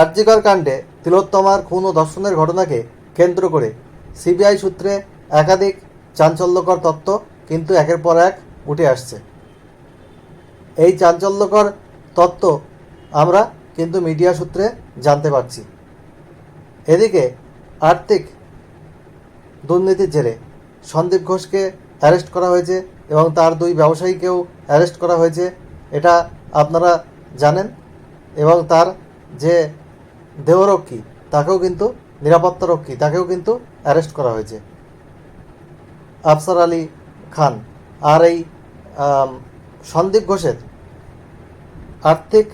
আরজিকর কাণ্ডে তিলোত্তমার খুন ও ধর্ষণের ঘটনাকে কেন্দ্র করে সিবিআই সূত্রে একাধিক চাঞ্চল্যকর তত্ত্ব কিন্তু একের পর এক উঠে আসছে। এই চাঞ্চল্যকর তত্ত্ব আমরা কিন্তু মিডিয়া সূত্রে জানতে পারছি। এদিকে আর্থিক দুর্নীতির জেরে সন্দীপ ঘোষকে অ্যারেস্ট করা হয়েছে এবং তার দুই ব্যবসায়ীকেও অ্যারেস্ট করা হয়েছে, এটা আপনারা জানেন এবং তার যে দেহরক্ষী তাকেও কিন্তু নিরাপত্তারক্ষী তাকেও কিন্তু অ্যারেস্ট করা হয়েছে। আফসার আলী খান আর এই সন্দীপ ঘোষের আর্থিক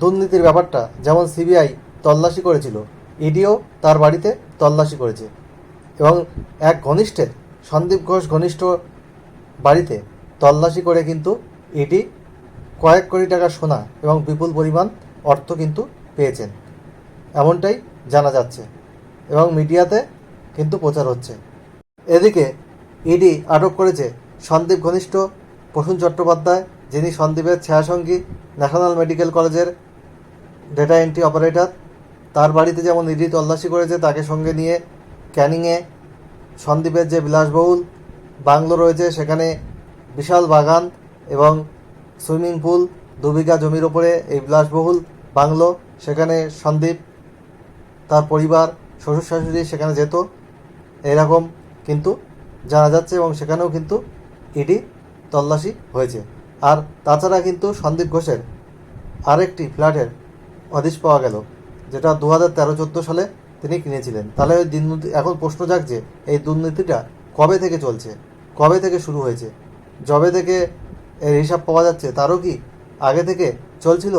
দুর্নীতির ব্যাপারটা যেমন সিবিআই তল্লাশি করেছিল, ইডিও তার বাড়িতে তল্লাশি করেছে এবং এক ঘনিষ্ঠের, সন্দীপ ঘোষ ঘনিষ্ঠ বাড়িতে তল্লাশি করে কিন্তু ইডি কয়েক কোটি টাকা সোনা এবং বিপুল পরিমাণ অর্থ কিন্তু পেয়েছেন। এমনটাই জানা যাচ্ছে এবং মিডিয়াতে কিন্তু প্রচার হচ্ছে। এদিকে ইডি আটক করেছে সন্দীপ ঘনিষ্ঠ, প্রসূন চট্টোপাধ্যায়, যিনি সন্দীপের ছায়াসঙ্গী ন্যাশনাল মেডিকেল কলেজের ডেটা এন্ট্রি অপারেটর। তার বাড়িতে যেমন ইডি তল্লাশি করেছে, তাকে সঙ্গে নিয়ে ক্যানিংয়ে সন্দীপের যে বিলাসবহুল বাংলো রয়েছে, সেখানে বিশাল বাগান এবং সুইমিং পুল, দু বিঘা জমির ওপরে এই বিলাসবহুল বাংলো, সেখানে সন্দীপ পরিবার শ্বশুর শাশুড়ি সেখানে যেত। এরকম কিন্তু জানা যাচ্ছে এবং সেখানেও কিন্তু ইডি তল্লাশি হয়েছে। আর তাছাড়া কিন্তু সন্দীপ ঘোষের আরেকটি ফ্ল্যাটের হদিশ পাওয়া গেল, যেটা দু হাজার তেরো চোদ্দ সালে তিনি কিনেছিলেন। তাহলে ওই দুর্নীতি এখন প্রশ্ন জাগছে এই দুর্নীতিটা কবে থেকে চলছে? কবে থেকে শুরু হয়েছে? যবে থেকে এর হিসাব পাওয়া যাচ্ছে তারও কি আগে থেকে চলছিল?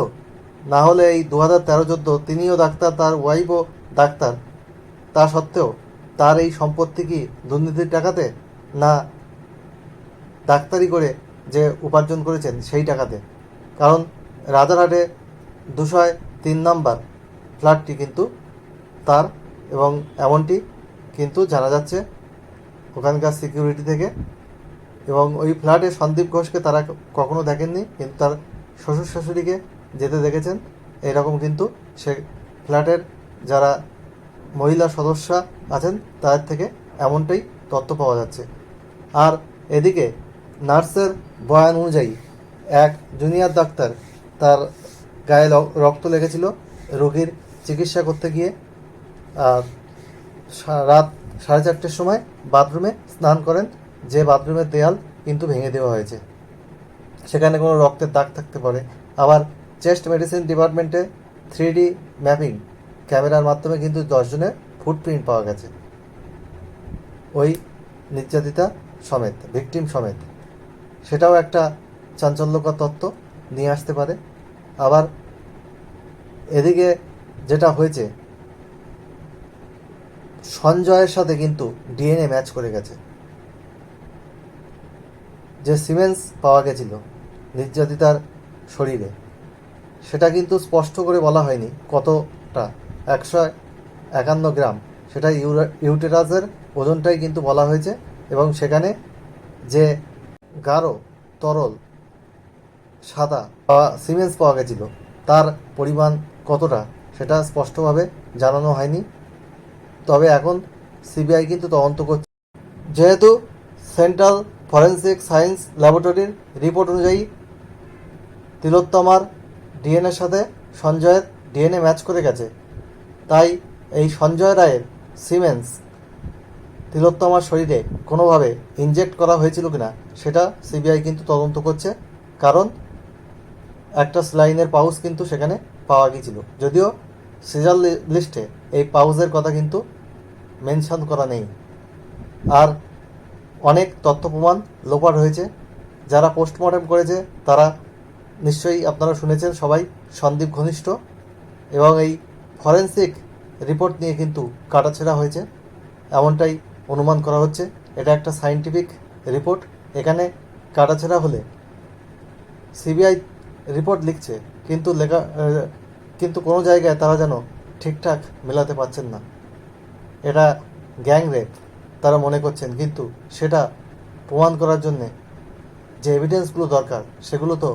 না হলে এই দু হাজার তেরো চোদ্দ তিনিও ডাক্তার, তার ওয়াইফও ডাক্তার, তা সত্ত্বেও তার এই সম্পত্তি কি দুর্নীতির টাকাতে না ডাক্তারি করে যে উপার্জন করেছেন সেই টাকাতে? কারণ রাজারহাটে দুশয় তিন নম্বর ফ্ল্যাটটি কিন্তু তার এবং এমনটি কিন্তু জানা যাচ্ছে ওখানকার সিকিউরিটি থেকে। এবং ওই ফ্ল্যাটে সন্দীপ ঘোষকে তারা কখনো দেখেননি, কিন্তু তার শ্বশুর শাশুড়িকে যেতে দেখেছেন। এরকম কিন্তু সে ফ্ল্যাটের যারা মহিলা সদস্যা আছেন, তাদের থেকে এমনটাই তথ্য পাওয়া যাচ্ছে। আর এদিকে নার্সের বয়ান অনুযায়ী এক জুনিয়র ডাক্তার তার গায়ে রক্ত লেগেছিল। রোগীর চিকিৎসা করতে গিয়ে রাত সাড়ে চারটের সময় বাথরুমে স্নান করেন। যে বাথরুমের দেয়াল কিন্তু ভেঙে দেওয়া হয়েছে। সেখানে কোনো রক্তের দাগ থাকতে পারে। আবার চেস্ট মেডিসিন ডিপার্টমেন্টে থ্রি ডি ম্যাপিং ক্যামেরার মাধ্যমে কিন্তু দশজনের ফুটপ্রিন্ট পাওয়া গেছে। ওই নির্যাতিতা সমেত ভিকটিম সমেত। সেটাও একটা চাঞ্চল্যকর তত্ত্ব নিয়ে আসতে পারে। আবার এদিকে যেটা হয়েছে, সঞ্জয়ের সাথে কিন্তু ডিএনএ ম্যাচ করে গেছে। যে সিমেন্স পাওয়া গেছিল নির্যাতিতার শরীরে, সেটা কিন্তু স্পষ্ট করে বলা হয়নি কতটা। একশো একান্ন গ্রাম। সেটা ইউটেরাসের ওজনটাই কিন্তু বলা হয়েছে এবং সেখানে যে গাঢ়, তরল, সাদা পাওয়া সিমেন্স পাওয়া গেছিল, তার পরিমাণ কতটা সেটা স্পষ্টভাবে জানানো হয়নি। তবে এখন সিবিআই কিন্তু তদন্ত করছে। যেহেতু সেন্ট্রাল ফরেন্সিক সায়েন্স ল্যাবরেটরির রিপোর্ট অনুযায়ী তিলোত্তমার ডিএনএর সাথে সঞ্জয়ের ডিএনএ ম্যাচ করে গেছে তাই এই সঞ্জয় রায়ের সিমেন্স তিলোত্তমার শরীরে কোনোভাবে ইনজেক্ট করা হয়েছিল কিনা, সেটা সিবিআই কিন্তু তদন্ত করছে। কারণ একটা স্লাইনের পাউচ কিন্তু সেখানে পাওয়া গিয়েছিল। যদিও সিজার লিস্টে এই পাউচের কথা কিন্তু মেনশন করা নেই। আর অনেক তথ্য প্রমাণ লোপাট হয়েছে। যারা পোস্টমর্টম করেছে, তারা নিশ্চয়ই আপনারা শুনেছেন সবাই সন্দীপ ঘনিষ্ঠ এবং এই ফরেন্সিক রিপোর্ট নিয়ে কিন্তু কাটাছেড়া হয়েছে। এমনটাই অনুমান করা হচ্ছে। এটা একটা সায়েন্টিফিক রিপোর্ট। এখানে কাটাছেড়া হলে সিবিআই রিপোর্ট লিখছে, কিন্তু লেখা কিন্তু কোনো জায়গায় তারা যেন ঠিকঠাক মেলাতে পারছেন না। এটা গ্যাং রেপ, তারা মনে করছেন, কিন্তু সেটা প্রমাণ করার জন্যে যে এভিডেন্সগুলো দরকার, সেগুলো তো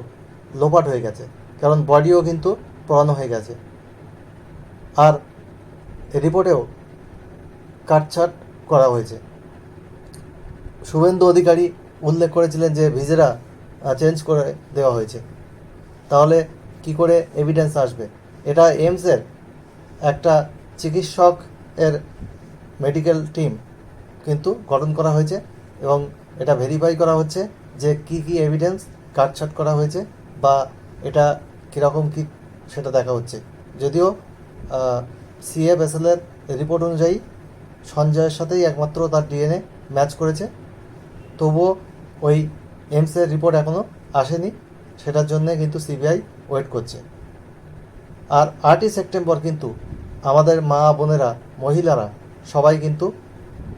লোপাট হয়ে গেছে। কারণ বডিও কিন্তু পড়ানো হয়ে গেছে। আর রিপোর্টেও কাটছাট করা হয়েছে। শুভেন্দু অধিকারী উল্লেখ করেছিলেন যে ভিজেরা চেঞ্জ করে দেওয়া হয়েছে। তাহলে কি করে এভিডেন্স আসবে? এটা এইমসের একটা চিকিৎসক এর মেডিকেল টিম কিন্তু গঠন করা হয়েছে এবং এটা ভেরিফাই করা হচ্ছে যে কি কি এভিডেন্স কাটছাট করা হয়েছে বা এটা কীরকম কী সেটা দেখা হচ্ছে। যদিও সিএ বেসেলের রিপোর্ট অনুযায়ী সঞ্জয়ের সাথেই একমাত্র তার ডিএনএ ম্যাচ করেছে। তবুও ওই এমসের রিপোর্ট এখনও আসেনি। সেটার জন্যে কিন্তু সিবিআই ওয়েট করছে। আর আটই সেপ্টেম্বর কিন্তু আমাদের মা বোনেরা, মহিলারা সবাই কিন্তু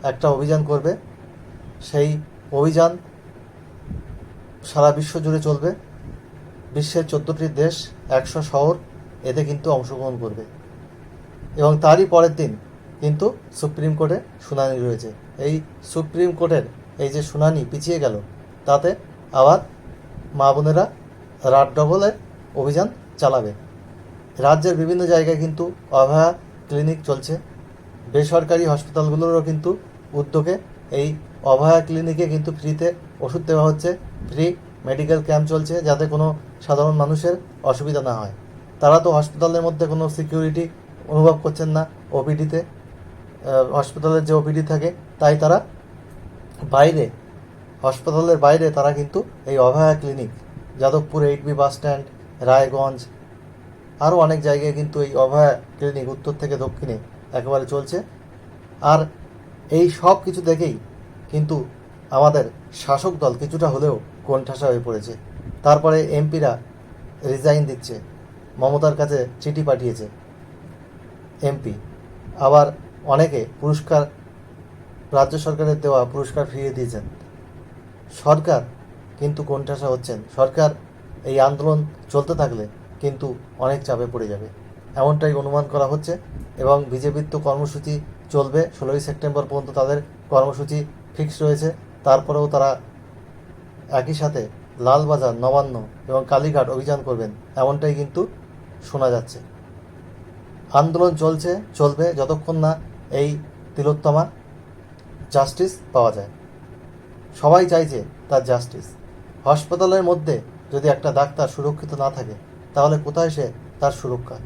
একটা অভিযান করবে। সেই অভিযান সারা বিশ্ব জুড়ে চলবে। বিশ্বের চোদ্দোটি দেশ, একশো শহর, এতে কিন্তু অংশগ্রহণ করবে। এবং তারই পরের দিন কিন্তু সুপ্রিম কোর্টে শুনানি রয়েছে। এই সুপ্রিম কোর্টের এই যে শুনানি পিছিয়ে গেল, তাতে আবার মা বোনেরা রাত ডবলের অভিযান চালাবে। রাজ্যের বিভিন্ন জায়গায় কিন্তু অভয়া ক্লিনিক চলছে। বেসরকারি হসপিটালগুলোরও কিন্তু উদ্যোগে এই অভয়া ক্লিনিকে কিন্তু ফ্রিতে ওষুধ দেওয়া হচ্ছে। ফ্রি মেডিকেল ক্যাম্প চলছে যাতে কোনো সাধারণ মানুষের অসুবিধা না হয়। তারা তো হসপিটালের মধ্যে কোনো সিকিউরিটি অনুভব করছেন না ওপিডিতে হসপিটালের যে ওপিডি থাকে, তাই তারা বাইরে হাসপাতালের বাইরে তারা কিন্তু এই Abhaya clinic Jadavpur eight B bus stand Raiganj আরও অনেক জায়গায় কিন্তু এই অভয়া ক্লিনিক উত্তর থেকে দক্ষিণে একেবারে চলছে। আর এই সব কিছু দেখেই কিন্তু আমাদের শাসক দল কিছুটা হলেও কোণঠাসা হয়ে পড়েছে। তারপরে এমপিরা রিজাইন দিচ্ছে, মমতার কাছে চিঠি পাঠিয়েছে। এমপি। আবার অনেকে পুরস্কার রাজ্য সরকারের দেওয়া পুরস্কার ফিরিয়ে দিয়েছেন। সরকার কিন্তু কোণঠাসা হচ্ছেন। সরকার এই আন্দোলন চলতে থাকলে কিন্তু অনেক চাপে পড়ে যাবে। এমনটাই অনুমান করা হচ্ছে এবং বিজেপির তো কর্মসূচি চলবে। ষোলোই সেপ্টেম্বর পর্যন্ত তাদের কর্মসূচি ফিক্স রয়েছে। তারপরেও তারা একই সাথে লালবাজার, নবান্ন এবং কালীঘাট অভিযান করবেন, এমনটাই কিন্তু শোনা যাচ্ছে। আন্দোলন চলছে, চলবে যতক্ষণ না এই তিলোত্তমা জাস্টিস পাওয়া যায়। সবাই চাইছে তার জাস্টিস হাসপাতালের মধ্যে যদি একটা ডাক্তার সুরক্ষিত না থাকে, তাহলে কোথায় সে তার সুরক্ষা?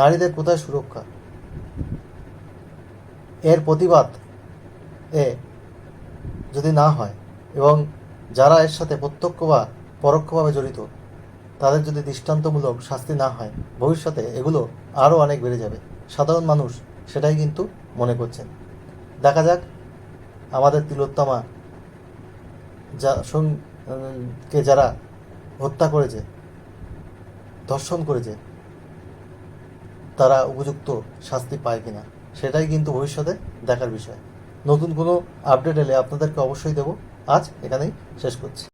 নারীদের কোথায় সুরক্ষা? এর প্রতিবাদ এ যদি না হয় এবং যারা এর সাথে প্রত্যক্ষ বা পরোক্ষভাবে জড়িত তাদের যদি দৃষ্টান্তমূলক শাস্তি না হয়, ভবিষ্যতে এগুলো আরও অনেক বেড়ে যাবে। সাধারণ মানুষ সেটাই কিন্তু মনে করছেন। দেখা যাক আমাদের তিলোত্তমা যা কে যারা হত্যা করেছে, ধর্ষণ করেছে, তারা উপযুক্ত শাস্তি পায় কিনা, সেটাই কিন্তু ভবিষ্যতে দেখার বিষয়। নতুন কোনো আপডেট এলে আপনাদেরকে অবশ্যই দেবো। আজ এখানেই শেষ করছি।